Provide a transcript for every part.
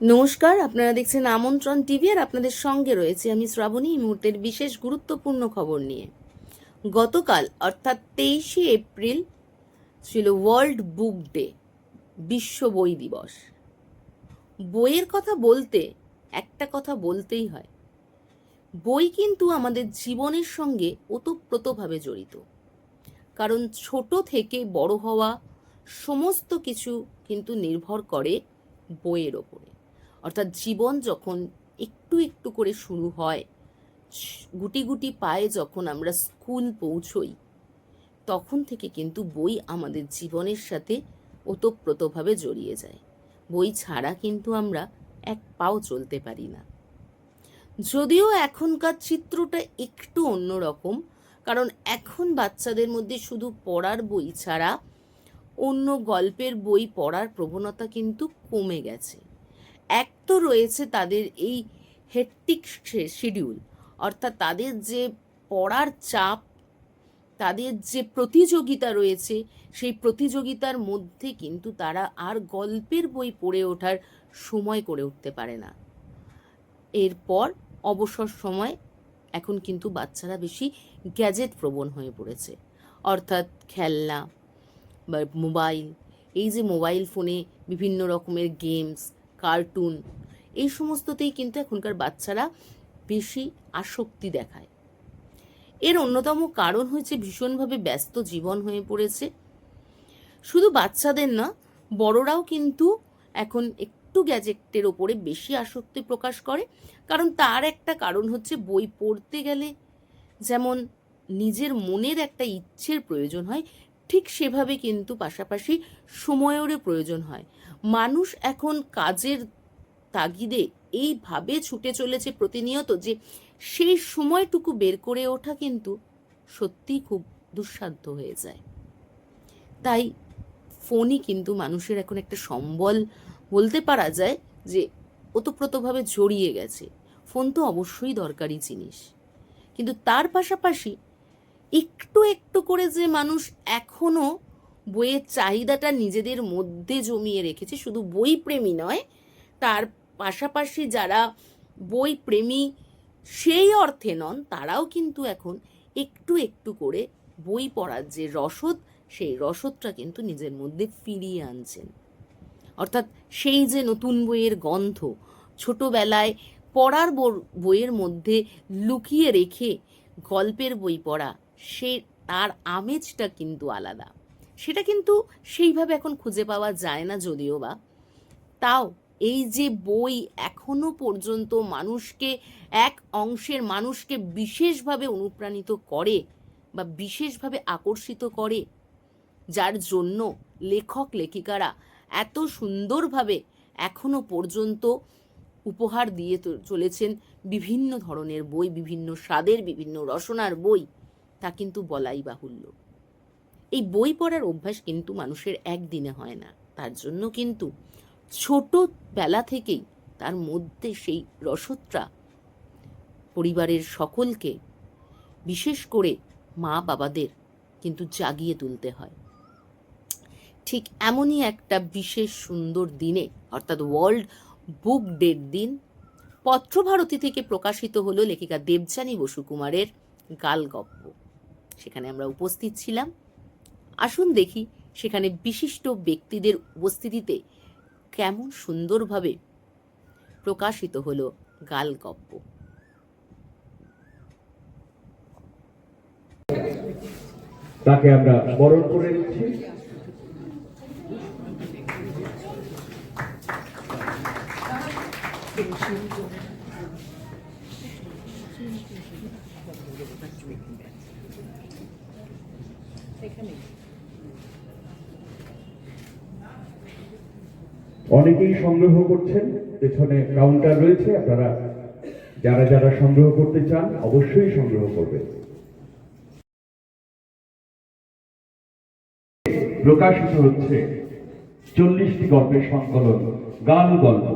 নমস্কার, আপনারা দেখছেন আমন্ত্রণ টিভি আর আপনাদের সঙ্গে রয়েছে আমি শ্রাবণী। এই মুহূর্তের বিশেষ গুরুত্বপূর্ণ খবর নিয়ে। গতকাল, অর্থাৎ তেইশে এপ্রিল, ছিল ওয়ার্ল্ড বুক ডে, বিশ্ব বই দিবস। বইয়ের কথা বলতে, একটা কথা বলতেই হয়। বই কিন্তু আমাদের জীবনের সঙ্গে ওতপ্রোতভাবে জড়িত। কারণ ছোট থেকে বড় হওয়া সমস্ত কিছু কিন্তু নির্ভর করে বইয়ের ওপরে। অর্থাৎ জীবন যখন একটু একটু করে শুরু হয়, গুটি গুটি পায়ে যখন আমরা স্কুল পৌঁছই, তখন থেকে কিন্তু বই আমাদের জীবনের সাথে ওতপ্রোতভাবে জড়িয়ে যায়। বই ছাড়া কিন্তু আমরা এক পাও চলতে পারি না। যদিও এখনকার চিত্রটা একটু অন্যরকম, কারণ এখন বাচ্চাদের মধ্যে শুধু পড়ার বই ছাড়া অন্য গল্পের বই পড়ার প্রবণতা কিন্তু কমে গেছে। এক তো রয়েছে তাদের এই হেট্টিক শিডিউল অর্থাৎ তাদের যে পড়ার চাপ, তাদের যে প্রতিযোগিতা রয়েছে, সেই প্রতিযোগিতার মধ্যে কিন্তু তারা আর গল্পের বই পড়ে ওঠার সময় করে উঠতে পারে না। এরপর অবসর সময় এখন কিন্তু বাচ্চারা বেশি গ্যাজেট প্রবণ হয়ে পড়েছে, অর্থাৎ খেলনা বা মোবাইল, এই যে মোবাইল ফোনে বিভিন্ন রকমের গেমস কার্টুন, এই সমস্ততেই কিন্তু এখনকার বাচ্চারা বেশি আসক্তি দেখায়। এর অন্যতম কারণ হয়েছে ভীষণভাবে ব্যস্ত জীবন হয়ে পড়েছে। শুধু বাচ্চাদের না, বড়রাও কিন্তু এখন একটু গ্যাজেটের ওপরে বেশি আসক্তি প্রকাশ করে। কারণ তার একটা কারণ হচ্ছে বই পড়তে গেলে যেমন নিজের মনের একটা ইচ্ছের প্রয়োজন হয় ঠিক সেভাবে কিন্তু পাশাপাশি সময়েরও প্রয়োজন হয়। মানুষ এখন কাজের তাগিদে এইভাবে ছুটে চলেছে প্রতিনিয়ত যে সেই সময়টুকু বের করে ওঠা কিন্তু সত্যিই খুব দুঃসাধ্য হয়ে যায়। তাই ফোনই কিন্তু মানুষের এখন একটা সম্বল বলতে পারা যায় যে ওতপ্রোতভাবে জড়িয়ে গেছে। ফোন তো অবশ্যই দরকারি জিনিস। কিন্তু তার পাশাপাশি একটু একটু করে যে মানুষ এখনও বইয়ের চাহিদাটা নিজেদের মধ্যে জমিয়ে রেখেছে, শুধু বই প্রেমী নয়, তার পাশাপাশি যারা বই প্রেমী সেই অর্থে নন, তারাও কিন্তু এখন একটু একটু করে বই পড়ার যে রসদ, সেই রসদটা কিন্তু নিজের মধ্যে ফিরিয়ে আনছেন। অর্থাৎ সেই যে নতুন বইয়ের গন্ধ, ছোটোবেলায় পড়ার বইয়ের মধ্যে লুকিয়ে রেখে গল্পের বই পড়া সে তার আমেজটা কিন্তু আলাদা। সেটা কিন্তু সেইভাবে এখন খুঁজে পাওয়া যায় না যদিও বা। তাও এই যে বই এখনও পর্যন্ত মানুষকে এক অংশের মানুষকে বিশেষভাবে অনুপ্রাণিত করে বা বিশেষভাবে আকর্ষিত করে, যার জন্য লেখক, লেখিকারা এত সুন্দরভাবে এখনও পর্যন্ত উপহার দিয়ে চলেছেন বিভিন্ন ধরনের বই, বিভিন্ন স্বাদের, বিভিন্ন রসনার বই। তা কিন্তু বলাই বাহুল্য। এই বই পড়ার অভ্যাস কিন্তু মানুষের একদিনে হয় না। তার জন্য কিন্তু ছোটবেলা থেকেই তার মধ্যে সেই রসদটা পরিবারের সকলকে বিশেষ করে মা বাবাদের কিন্তু জাগিয়ে তুলতে হয়। ঠিক এমনই একটা বিশেষ সুন্দর দিনে, অর্থাৎ ওয়ার্ল্ড বুক ডের দিন, পত্রভারতী থেকে প্রকাশিত হলো লেখিকা দেবযানী বসু কুমারের গালগপ্প। সেখানে আমরা উপস্থিত ছিলাম। আসুন দেখি সেখানে বিশিষ্ট ব্যক্তিদের উপস্থিতিতে কেমন সুন্দরভাবে প্রকাশিত হলো গালগপ্প। তাকে আমরা বরণ করে নিচ্ছি। অনেকেই সংগ্রহ করছেন, পেছনে কাউন্টার রয়েছে, আপনারা যারা যারা সংগ্রহ করতে চান, অবশ্যই সংগ্রহ করবেন। প্রকাশিত হচ্ছে চল্লিশটি গল্পের সংকলন, গান গল্প।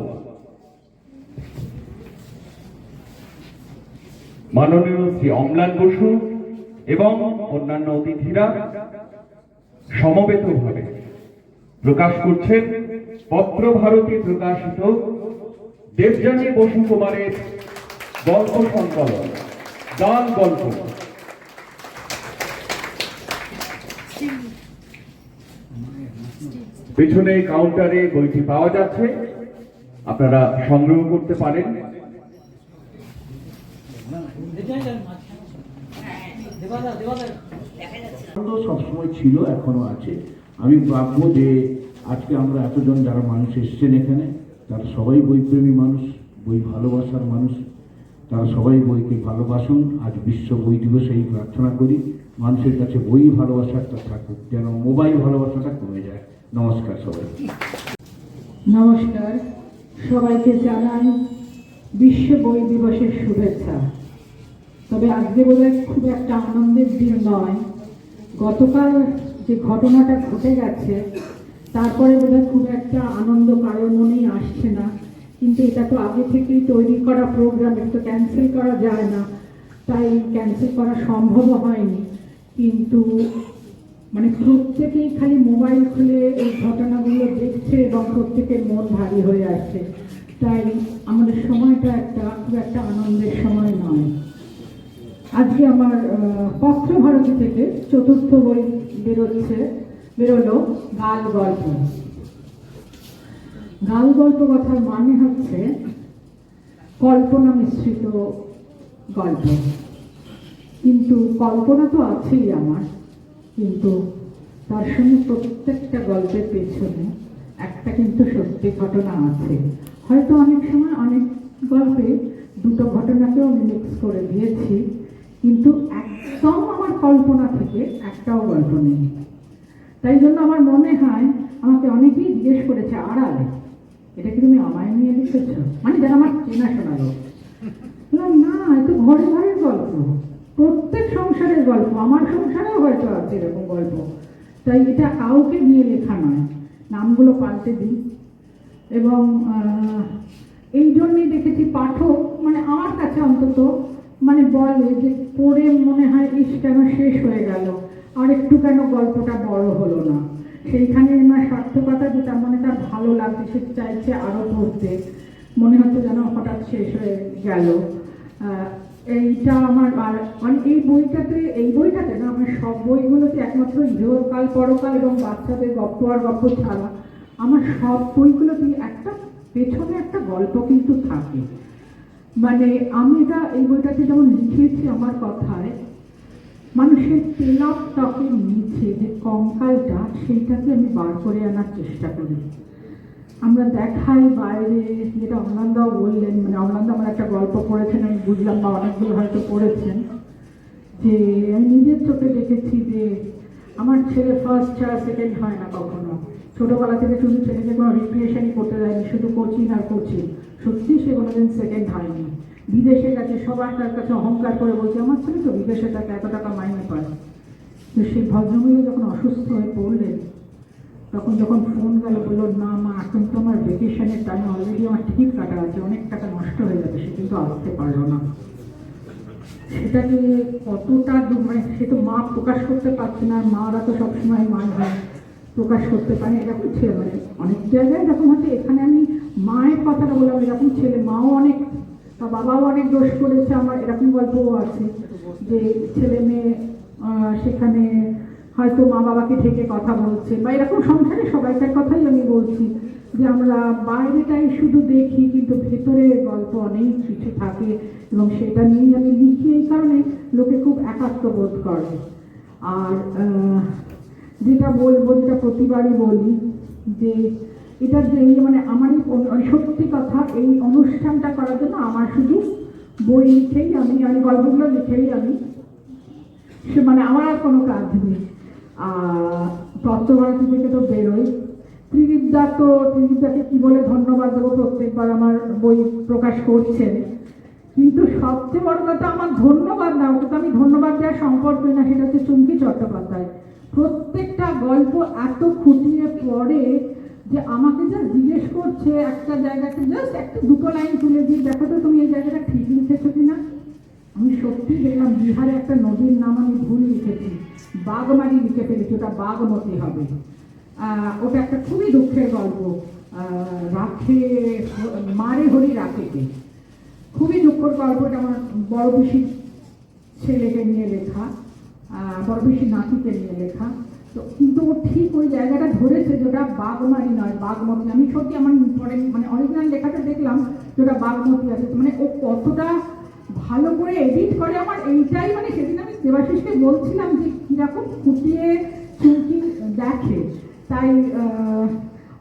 মাননীয় শ্রী অম্লান বসু এবং অন্যান্য অতিথিরা সমবেতভাবে প্রকাশ করছেন। পত্রভারতী প্রকাশিত দেবযানী বসু কুমারের গল্প সংকলন, গান গল্প। পেছনে কাউন্টারে বইটি পাওয়া যাচ্ছে। আপনারা সংগ্রহ করতে পারেন। সবসময় ছিল এখনও আছে। আমি ভাববো যে আজকে আমরা এতজন যারা মানুষ এসছেন এখানে তারা সবাই বইপ্রেমী মানুষ বই ভালোবাসার মানুষ। তারা সবাই বইকে ভালোবাসুন। আজ বিশ্ব বই দিবসে এই প্রার্থনা করি মানুষের কাছে বই ভালোবাসাটা থাকুক যেন মোবাইল ভালোবাসাটা কমে যায়। নমস্কার সবাই। নমস্কার। সবাইকে জানাই বিশ্ব বই দিবসের শুভেচ্ছা। তবে আজকে বোধহয় খুব একটা আনন্দের দিন নয়। গতকাল যে ঘটনাটা ঘটে গেছে, তারপরে বোধহয় খুব একটা আনন্দ কারোর মনেই আসছে না। কিন্তু এটা তো আগে থেকেই তৈরি করা প্রোগ্রাম এটা তো ক্যান্সেল করা যায় না। তাই ক্যান্সেল করা সম্ভব হয়নি। কিন্তু মানে প্রত্যেকেই খালি মোবাইল খুলে এই ঘটনাগুলো দেখছে এবং প্রত্যেকের মন ভারী হয়ে আসছে তাই আমাদের সময়টা একটা খুব একটা আনন্দের সময় নয়। আজকে আমার পত্র ভারতী থেকে চতুর্থ বই বেরোচ্ছে, বেরোলো গাল গল্প। গাল গল্প কথার মানে হচ্ছে কল্পনা মিশ্রিত গল্প। কিন্তু কল্পনা তো আছেই আমার, কিন্তু তার সঙ্গে প্রত্যেকটা গল্পের পেছনে একটা কিন্তু সত্যি ঘটনা আছে। হয়তো অনেক সময় অনেক গল্পে দুটো ঘটনাকেও আমি মিক্স করে দিয়েছি। কিন্তু একদম আমার কল্পনা থেকে একটাও গল্প নেই। তাই জন্য আমার মনে হয় আমাকে অনেকেই জিজ্ঞেস করেছে আড়ালে এটা কি তুমি আমায় নিয়ে লিখেছ? মানে যারা আমার চেনাশোনা লোক। বললাম, না এ তো ঘরে ঘরের গল্প। প্রত্যেক সংসারের গল্প। আমার সংসারেও হয়তো আছে এরকম গল্প। তাই এটা কাউকে নিয়ে লেখা নয়। নামগুলো পাল্টে দিই। এবং এই জন্যই দেখেছি পাঠক মানে আমার কাছে অন্তত মানে বলে যে পড়ে মনে হয়, ইস, কেন শেষ হয়ে গেল? আর একটু কেন গল্পটা বড় হলো না? সেইখানে আমার সার্থকতা যেটা মানে তার ভালো লাগছে, সে চাইছে আরও পড়তে। মনে হচ্ছে যেন হঠাৎ শেষ হয়ে গেল। এইটা আমার মানে এই বইটাতে এই বইটাতে না, আমার সব বইগুলোতে একমাত্র ইহকাল, পরকাল এবং বাচ্চাদের গপ্প আর গপ্প ছাড়া, আমার সব বইগুলোতে একটা পেছনে একটা গল্প কিন্তু থাকে। মানে আমি এটা, এই বইটাতে যেমন লিখেছি আমার কথায়, মানুষের তেলাপ নিচে যে কঙ্কালটা, সেইটাকে আমি বার করে আনার চেষ্টা করি। আমরা দেখাই বাইরে, যেটা অমলানদাও বললেন মানে অমলান্দা আমার একটা গল্প পড়েছেন, আমি বুঝলাম বা অনেকগুলো হয়তো পড়েছেন, যে আমি নিজের চোখে দেখেছি যে আমার ছেলে ফার্স্ট ছাড়া সেকেন্ড হয় না কখনো। ছোটোবেলা থেকে শুধু ছেলেকে কোনো রিক্রিয়েশনই করতে দেয়নি শুধু কোচিং আর কোচিং সত্যি সে কোনোদিন সেকেন্ড হয়নি। বিদেশে গেছে সবার তার কাছে অহংকার করে বলছে, আমার ছেলে তো বিদেশে তাকে এত টাকা মাইনে পায়। তো সেই ভদ্রমহিলা যখন অসুস্থ হয়ে পড়লেন, তখন যখন ফোন গেল, বলল, না মা, এখন তো আমার ভেকেশনের টাইম অলরেডি আমার টিকিট কাটা আছে, অনেক টাকা নষ্ট হয়ে যাবে, সে কিন্তু আসতে পারল না। সেটাকে কতটা মানে সে তো মা প্রকাশ করতে পারছে না, মারা তো সবসময় মা হয়। প্রকাশ করতে পারে এরকম ছেলে মানে। অনেক জায়গায় এরকম হচ্ছে, এখানে আমি মায়ের কথাটা বললাম, এরকম ছেলে মাও অনেক বা বাবাও অনেক দোষ করেছে, আমার এরকম গল্পও আছে যে ছেলে মেয়ে সেখানে হয়তো মা বাবাকে থেকে কথা বলছে, বা এরকম সংসারে সবাইকার কথাই আমি বলছি যে আমরা বাইরেটাই শুধু দেখি, কিন্তু ভেতরে গল্প অনেক কিছু থাকে, এবং সেটা নিয়েই আমি লিখি, এই কারণে লোকে খুব একাত্ম বোধ করে। আর যেটা বলব, যেটা প্রতিবারই বলি, যে এটা যে মানে আমার মানে সত্যি কথা, এই অনুষ্ঠানটা করার জন্য আমার শুধু বই লিখেই আমি আমি গল্পগুলো লিখেই আমি। সে মানে আমার আর কোনো কাজ নেই। তত্ত্বভারতী থেকে তো বেরোই। ত্রিদীপদা তো ত্রিদীপদাকে কী বলে ধন্যবাদ দেবো, প্রত্যেকবার আমার বই প্রকাশ করছেন। কিন্তু সবচেয়ে বড় কথা, আমার ধন্যবাদ না, ওকে তো আমি ধন্যবাদ দেওয়ার সম্পর্কই না, সেটা হচ্ছে চুমকি চট্টোপাধ্যায়। প্রত্যেকটা গল্প এত খুঁটিয়ে পড়ে যে আমাকে যা জিজ্ঞেস করছে একটা জায়গাতে জাস্ট একটা দুটো লাইন তুলে দিয়ে দেখো তো তুমি এই জায়গাটা ঠিক লিখেছো কিনা? আমি সত্যি দেখলাম বিহারে একটা নদীর নাম আমি ভুল লিখেছি। বাগমারি লিখে ফেলেছি, ওটা বাগমতি হবে। ওটা একটা খুবই দুঃখের গল্প। রাখে, মারে হরি রাখেকে। খুবই দুঃখর গল্পটা আমার বড় পিসির ছেলেকে নিয়ে লেখা। বড় নাতিকে নিয়ে লেখা। তো কিন্তু ও ঠিক ওই জায়গাটা ধরেছে যেটা বাগমারি নয়, বাগমতি। আমি সত্যি আমার পরে মানে অরিজিনাল লেখাটা দেখলাম যেটা বাগমতি আছে। মানে ও কতটা ভালো করে এডিট করে আমার, এইটাই মানে সেদিন আমি দেবাশিসকে বলছিলাম যে কীরকম ফুটিয়ে চুমকি দেখে। তাই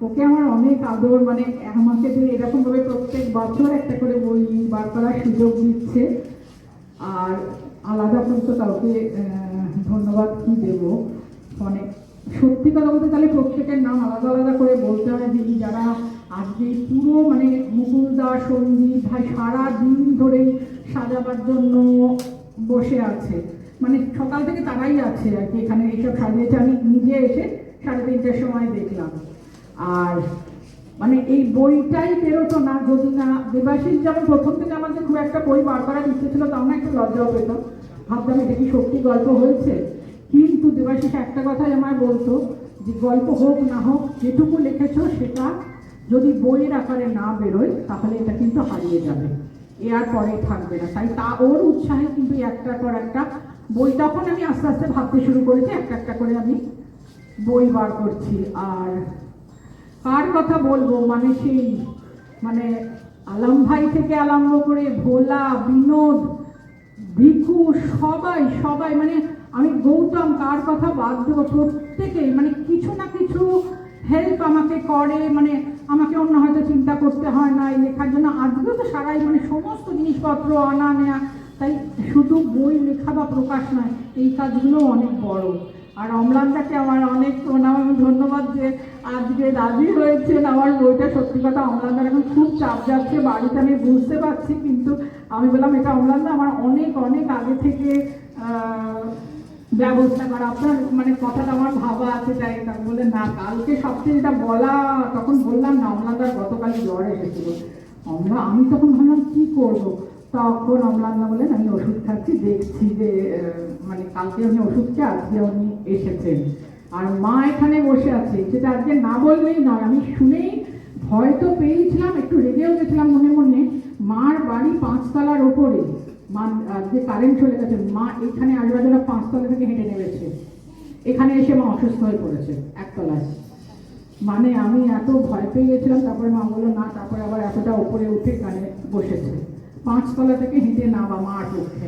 ওকে আমার অনেক আদর মানে আমাকে যে এরকমভাবে প্রত্যেক বছর একটা করে বই বার করার সুযোগ দিচ্ছে। আর আলাদা করে তো কাউকে ধন্যবাদ কি দেবো? অনেক সত্যি কথা বলতে তাহলে প্রত্যেকের নাম আলাদা আলাদা করে বলতে হয়। যে যারা আজকে পুরো মানে মুকুলদা সংগীত ভাই সারা দিন ধরে সাজাবার জন্য বসে আছে। মানে সকাল থেকে তারাই আছে আর কি। এখানে এইসব সাজিয়েছে আমি নিজে এসে সাড়ে তিনটের সময় দেখলাম। আর মানে এই বইটাই বেরোতো না, যদি না দেবাশিস যেমন প্রথম থেকে আমাকে খুব একটা বই বার করার ইচ্ছে ছিল, তাও না একটু লজ্জাও পেতাম। ভাবতাম, এটা কি সত্যি গল্প হয়েছে? কিন্তু দেবাশিস একটা কথাই আমায় বলতো, যে গল্প হোক না হোক, যেটুকু লিখেছ সেটা যদি বইয়ের আকারে না বেরোয়, তাহলে এটা কিন্তু হারিয়ে যাবে। এ আর পরে থাকবে না। তাই তা ওর উৎসাহে কিন্তু একটার পর একটা বই তখন আমি আস্তে আস্তে ভাবতে শুরু করেছি, একটা একটা করে আমি বই বার করছি। আর কার কথা বলব? মানে সেই মানে আলম ভাই থেকে আরম্ভ করে ভোলা, বিনোদ, ভিকু, সবাই সবাই মানে আমি গৌতম, কার কথা বাদ দেবো? প্রত্যেকেই মানে কিছু না কিছু হেল্প আমাকে করে মানে আমাকে অন্য হয়তো চিন্তা করতে হয় না, এই লেখার জন্য। আজকেও তো সারাই মানে সমস্ত জিনিসপত্র আনা নেয়া, তাই শুধু বই লেখা বা প্রকাশ নয়, এই কাজগুলো অনেক বড়। আর অম্লানটাকে আমার অনেক প্রণাম এবং ধন্যবাদ যে আজকে রাজি হয়েছেন। আমার বইটা সত্যি কথা অম্লানদার এখন খুব চাপ যাচ্ছে, বাড়িতে আমি বুঝতে পারছি, কিন্তু আমি বললাম, এটা অম্লানদা আমার অনেক অনেক আগে থেকে ব্যবস্থা করা। আপনার মানে কথাটা আমার ভাবা আছে, তাই তাকে বলে না, কালকে সবচেয়ে যেটা বলা, তখন বললাম না অম্লানদার গতকাল জ্বর এসেছিল। অম্লা, আমি তখন ভাবলাম, কি করব? তখন অম্লানদা বলেন, আমি ওষুধ খাচ্ছি, দেখছি যে মানে কালকে উনি ওষুধ খেয়ে আজকে উনি এসেছেন। আর মা এখানে বসে আছে যেটা আজকে না বললেই নয়, আমি শুনেই ভয় তো পেয়েছিলাম, একটু রেগেও গেছিলাম মনে মনে। মার বাড়ি পাঁচতলার ওপরে। মা, আজকে কারেন্ট চলে গেছে, মা এখানে আজবাজুরা পাঁচতলা থেকে হেঁটে নেমেছে। এখানে এসে মা অসুস্থ হয়ে পড়েছে, একতলায়। মানে আমি এত ভয় পেয়ে গেছিলাম, তারপরে মা বলল, না, তারপরে আবার এতটা ওপরে উঠে কানে বসেছে। পাঁচতলা থেকে হেঁটে নামা মার পক্ষে।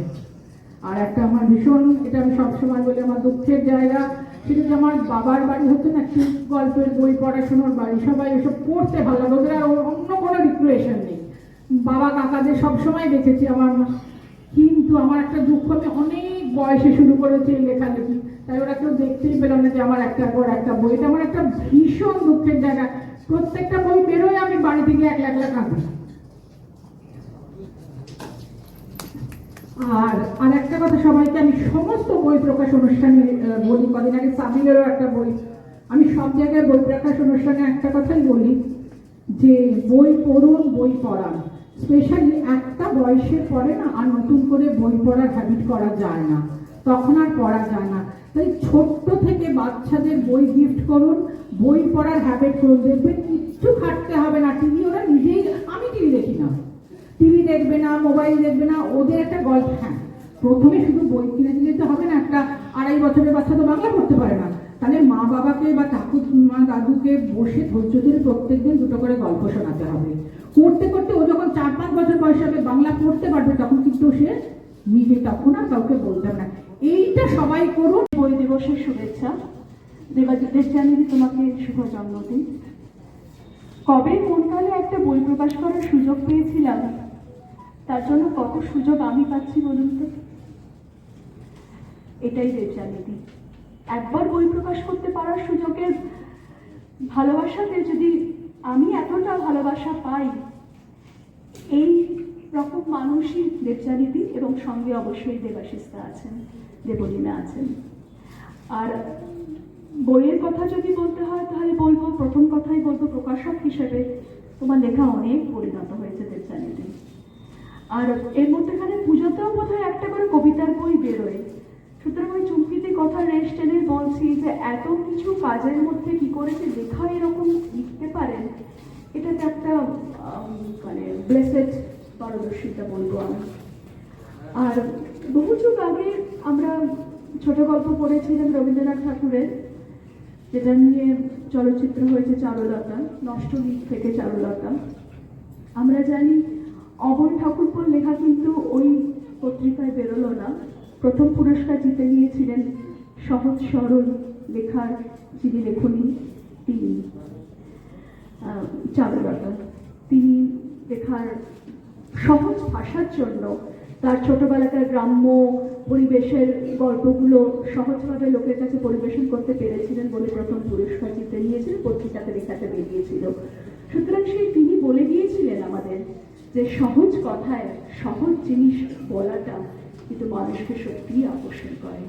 আর একটা আমার ভীষণ, এটা আমি সবসময় বলি, আমার দুঃখের জায়গা, সেটা যে আমার বাবার বাড়ি হচ্ছে না, একটু গল্পের বই, পড়াশোনার বাড়ি, সবাই এসব পড়তে ভালো লাগে, ওদের আর অন্য কোনো রিক্রিয়েশন নেই। বাবা কাকাদের সবসময় দেখেছি আমার মা, কিন্তু আমার একটা দুঃখ, আমি অনেক বয়সে শুরু করেছি লেখালেখি, তাই ওরা কেউ দেখতেই পেল না যে আমার একটার পর একটা বই, এটা আমার একটা ভীষণ দুঃখের জায়গা। প্রত্যেকটা বই বেরোয় আমি বাড়ি থেকে একলা একলা কাঁদি আর আর একটা কথা, সবাইকে আমি সমস্ত বই প্রকাশ অনুষ্ঠানে বলি। কদিন আগে সাবিলেরও একটা বই। আমি সব জায়গায় বই প্রকাশ অনুষ্ঠানে একটা কথাই বলি যে, বই পড়ুন, বই পড়ান। স্পেশালি একটা বয়সের পরে না, আর নতুন করে বই পড়ার হ্যাবিট করা যায় না। তখন আর পড়া যায় না। তাই ছোট্ট থেকে বাচ্চাদের বই গিফট করুন, বই পড়ার হ্যাবিট করুন। দেখবেন কিচ্ছু খাটতে হবে না। টিভি ওরা নিজেই, আমি টিভি দেখি না। দেখবে না মোবাইল দেখবে না, ওদের একটা গল্প হ্যাঁ। প্রথমে শুধু বই কিনে দিলে তো হবে না, একটা আড়াই বছরের বাচ্চা তো বাংলা পড়তে পারে না। তাহলে মা বাবাকে বা ঠাকুর মা দাদুকে বসে ধৈর্য ধরে প্রত্যেকদিন দুটো করে গল্প শোনাতে হবে। করতে করতে ও যখন চার পাঁচ বছর বয়স হবে, বাংলা পড়তে পারবে, তখন কিন্তু সে নিজে তখন আর কাউকে বলতে না। এইটা সবাই করুন। বই দিবসের শুভেচ্ছা। দেবাজিতের জানিয়ে তোমাকে শুভ জন্মদিন। কবে কোন একটা বই প্রকাশ করার সুযোগ পেয়েছিলাম? তার জন্য কত সুযোগ আমি পাচ্ছি বলুন তো? এটাই দেবজানিদি একবার বই প্রকাশ করতে পারার সুযোগের ভালোবাসাতে যদি আমি এতটা ভালোবাসা পাই, এই রকম মানুষই দেবজানিদি এবং সঙ্গে অবশ্যই দেবাশিস্তা আছেন, দেবলীনা আছেন। আর বইয়ের কথা যদি বলতে হয়, তাহলে বলব, প্রথম কথাই বলব, প্রকাশক হিসেবে তোমার লেখা অনেক পরিণত হয়েছে দেবজানিদি আর এর মধ্যেখানে পুজোতেও বোধ একটা করে কবিতার বই বেরোয়। সুতরাং ওই চুমকিতে কথা রেস্ট টেনে বলছি যে এত কিছু কাজের মধ্যে কি করে যে লেখা এরকম লিখতে পারেন এটাতে একটা মানে ব্লেসেড পারদর্শিতা বলব আমি। আর বহু যুগ আগে আমরা ছোট গল্প পড়েছিলাম রবীন্দ্রনাথ ঠাকুরের, যেটা নিয়ে চলচ্চিত্র হয়েছে চারুলতা নষ্ট দিক থেকে চারুলতা। আমরা জানি অমর ঠাকুরপুর লেখা কিন্তু ওই পত্রিকায় বেরোলো না। প্রথম পুরস্কার জিতে নিয়েছিলেন সহজ সরল লেখার যিনি লেখনী, তিনি চারুলতা। তিনি লেখার সহজ ভাষার জন্য তার ছোটবেলাকার গ্রাম্য পরিবেশের গল্পগুলো সহজভাবে লোকের কাছে পরিবেশন করতে পেরেছিলেন বলে প্রথম পুরস্কার জিতে নিয়েছিলেন পত্রিকাতে লেখাতে বেরিয়েছিল। সুতরাং সেই তিনি বলে আমাদের যে সহজ কথায়, সহজ জিনিস বলাটা কিন্তু মানুষকে সত্যিই আকর্ষণ করে।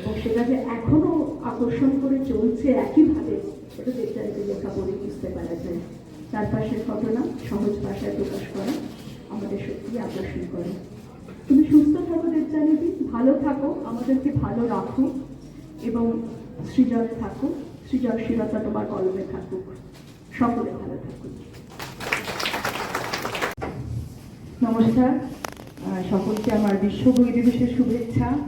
এবং সেটা যে এখনও আকর্ষণ করে চলছে একইভাবে এটা দেবচারিতে লেখা বলে বুঝতে পারা যায়। চারপাশের ঘটনা, সহজ ভাষায় প্রকাশ করা, আমাদের সত্যি আকর্ষণ করে। তুমি সুস্থ থাকো দেবচারিদি ভালো থাকো, আমাদেরকে ভালো রাখো। এবং সৃজন থাকো, সৃজনশীলতা তোমার কলমে থাকুক। সকলে ভালো থাকুক। নমস্কার। সকলকে আমার বিশ্ব বই দিবসের শুভেচ্ছা।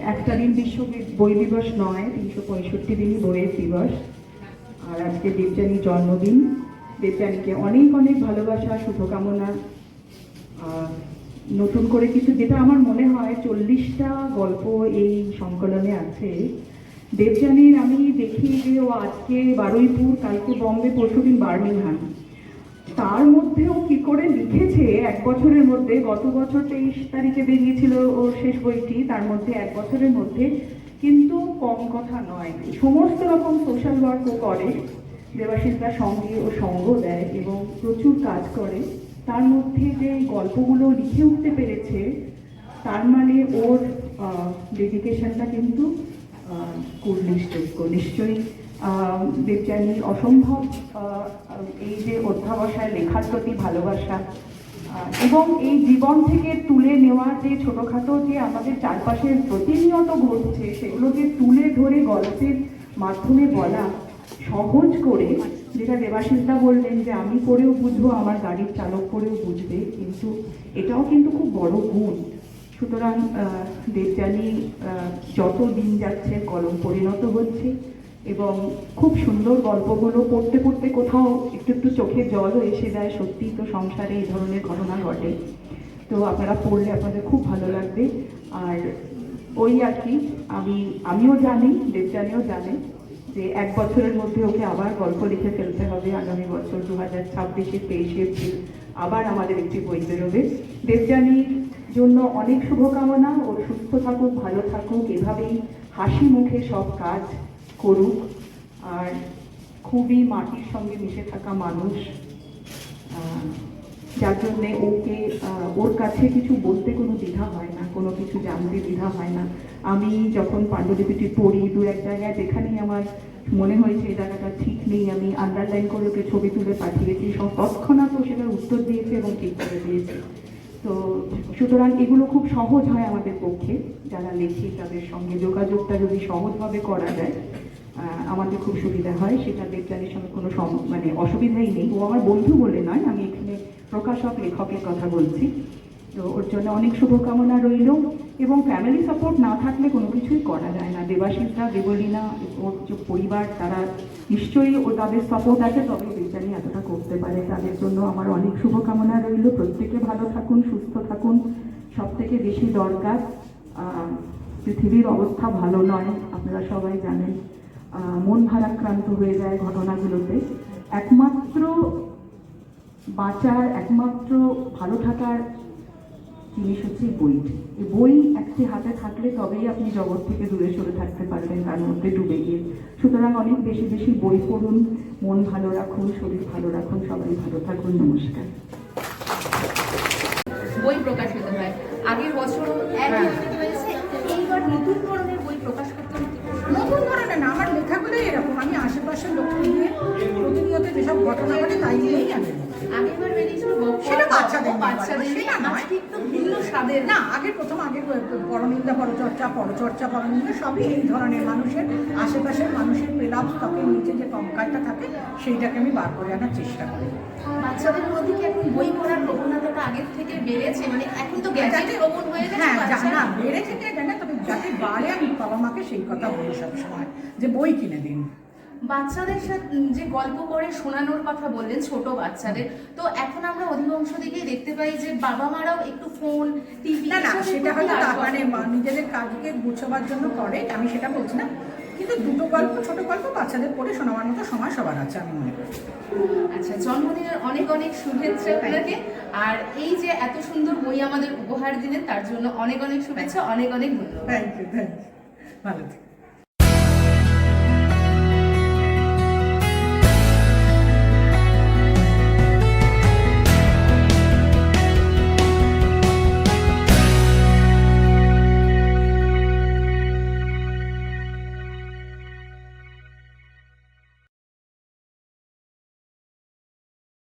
একটা দিন বিশ্ব বই- দিবস নয়, তিনশো পঁয়ষট্টি দিনই বইয়ের দিবস। আর আজকে দেবযানীর জন্মদিন। দেবযানীকে অনেক অনেক ভালোবাসা, শুভকামনা। নতুন করে কিছু যেটা আমার মনে হয় চল্লিশটা গল্প এই সংকলনে আছে। দেবযানীর আমি দেখি যে ও আজকে বারুইপুর, কালকে বম্বে, পরশুদিন বার্মিংহাম। তার মধ্যেও কি করে লিখেছে? এক বছরের মধ্যে, গত বছর তেইশ তারিখে বেরিয়েছিল ওর শেষ বইটি, তার মধ্যে এক বছরের মধ্যে, কিন্তু কম কথা নয়। সমস্ত রকম সোশ্যাল ওয়ার্কও করে দেবাশিসদার সঙ্গে ও সঙ্গ দেয় এবং প্রচুর কাজ করে। তার মধ্যে যে গল্পগুলো লিখে উঠতে পেরেছে, তার মানে ওর ডেডিকেশনটা কিন্তু উল্লেখযোগ্য নিশ্চয়ই আহ, দেবযানী অসম্ভব এই যে অধ্যাবসায় লেখার প্রতি ভালোবাসা এবং এই জীবন থেকে তুলে নেওয়া যে ছোটোখাটো যে আমাদের চারপাশের প্রতিনিয়ত ঘটছে সেগুলোকে তুলে ধরে গল্পের মাধ্যমে বলা সহজ করে যেটা দেবাশিসদা বললেন যে আমি পড়েও বুঝব আমার গাড়ির চালক পড়েও বুঝবে। কিন্তু এটাও কিন্তু খুব বড় গুণ। সুতরাং দেবযানী যত দিন যাচ্ছে কলম পরিণত হচ্ছে। এবং খুব সুন্দর গল্পগুলো পড়তে পড়তে কোথাও একটু একটু চোখে জলও এসে যায়, সত্যিই তো সংসারে এই ধরনের ঘটনা ঘটে। তো আপনারা পড়লে আপনাদের খুব ভালো লাগবে। আর ওই আর কি, আমি, আমিও জানি, দেবযানীও জানে যে এক বছরের মধ্যে ওকে আবার গল্প লিখে ফেলতে হবে আগামী বছর দু হাজার ছাব্বিশে তেইশে এপ্রিল। আবার আমাদের একটি বই বেরোবে। দেবযানীর জন্য অনেক শুভকামনা। ও সুস্থ থাকুক, ভালো থাকুক, এভাবেই হাসি মুখে সব কাজ করুক। আর খুবই মাটির সঙ্গে মিশে থাকা মানুষ যার জন্যে ওকে ওর কাছে কিছু বলতে কোনো দ্বিধা হয় না, কোনো কিছু জানতে দ্বিধা হয় না। আমি যখন পাণ্ডুলিপিটি পড়ি দু এক জায়গায় যেখানেই আমার মনে হয়েছে এই জায়গাটা ঠিক নেই, আমি আন্ডারলাইন করে ওকে ছবি তুলে পাঠিয়েছি, সব তৎক্ষণাৎ ও সেটার উত্তর দিয়েছে এবং ঠিক করে দিয়েছে। তো সুতরাং এগুলো খুব সহজ হয় আমাদের পক্ষে, যারা লেখে তাদের সঙ্গে যোগাযোগটা যদি সহজভাবে করা যায়। আমাদের খুব সুবিধা হয়, সেটা দেবযানীর সঙ্গে কোনো মানে অসুবিধাই নেই। ও আমার বন্ধু বলে নয়, আমি এখানে প্রকাশক, লেখকের কথা বলছি। তো ওর জন্য অনেক শুভকামনা রইল এবং ফ্যামিলি সাপোর্ট না থাকলে কোনো কিছুই করা যায় না। দেবাশিসরা দেবলীনা, ওর যে পরিবার, তারা নিশ্চয়ই ও তাদের সাপোর্ট আছে, তবে দেবযানী এতটা করতে পারে। তাদের জন্য আমার অনেক শুভকামনা রইল। প্রত্যেকে ভালো থাকুন, সুস্থ থাকুন। সব থেকে বেশি দরকার পৃথিবীর অবস্থা ভালো নয়, আপনারা সবাই জানেন। মন ভারাক্রান্ত হয়ে যায় ঘটনাগুলোতে। একমাত্র বাঁচার, একমাত্র ভালো থাকার জিনিস হচ্ছে বইটি এই বই একটি হাতে থাকলে তবেই আপনি জগৎ থেকে দূরে সরে থাকতে পারবেন, তার মধ্যে ডুবে গিয়ে। সুতরাং অনেক বেশি বেশি বই পড়ুন, মন ভালো রাখুন, শরীর ভালো রাখুন, সবাই ভালো থাকুন, নমস্কার। বই প্রকাশিত হয়। আগের বছর নতুন ধরনের বই প্রকাশ করতে হতে নতুন ধরনের না আমার লেখাগুলোই এরকম আমি আশেপাশের লোক নিয়ে প্রতিনিয়ত যেসব ঘটনা ঘটে তাই নিয়েই আমি আগেরবার বেরিয়েছিল সেটা বাচ্চাদের বাচ্চাদের সেটা নয়। ভিন্ন স্বাদের। না আগের প্রথম আগের পরনিন্দা পরচর্চা পরচর্চা পরনিন্দা সবই এই ধরনের মানুষের আশেপাশের মানুষের নিচে যে কঙ্কালটা থাকে সেইটাকে আমি বার করে আনার চেষ্টা করি। বাচ্চাদের মধ্যে কি এখন বই পড়ার প্রবণতাটা আগের থেকে বেড়েছে? মানে এখন তো গ্যাজেট প্রবণ হয়ে গেছে হ্যাঁ না বেড়েছে কিনা জানি না, তবে যাতে বাড়ে আমি বাবা মাকে সেই কথা বলি সবসময় যে বই কিনে দিন। বাচ্চাদের সাথে যে গল্প করে শোনানোর কথা বললেন ছোট বাচ্চাদের তো এখন আমরা অধিকাংশ দিকেই দেখতে পাই যে বাবা মারাও একটু ফোন টিভি না না সেটা হয়তো মানে নিজেদের কাজকে গুছাবার জন্য করে আমি সেটা বলছি না। কিন্তু দুটো গল্প ছোট গল্প বাচ্চাদের পড়ে শোনাবার মতো সময় সবার আছে আমি মনে করি। আচ্ছা জন্মদিনের অনেক অনেক শুভেচ্ছা আপনাকে। আর এই যে এত সুন্দর বই আমাদের উপহার দিলেন তার জন্য অনেক অনেক শুভেচ্ছা অনেক অনেক ধন্যবাদ। থ্যাংক ইউ থ্যাংক ইউ ভালো থেকো।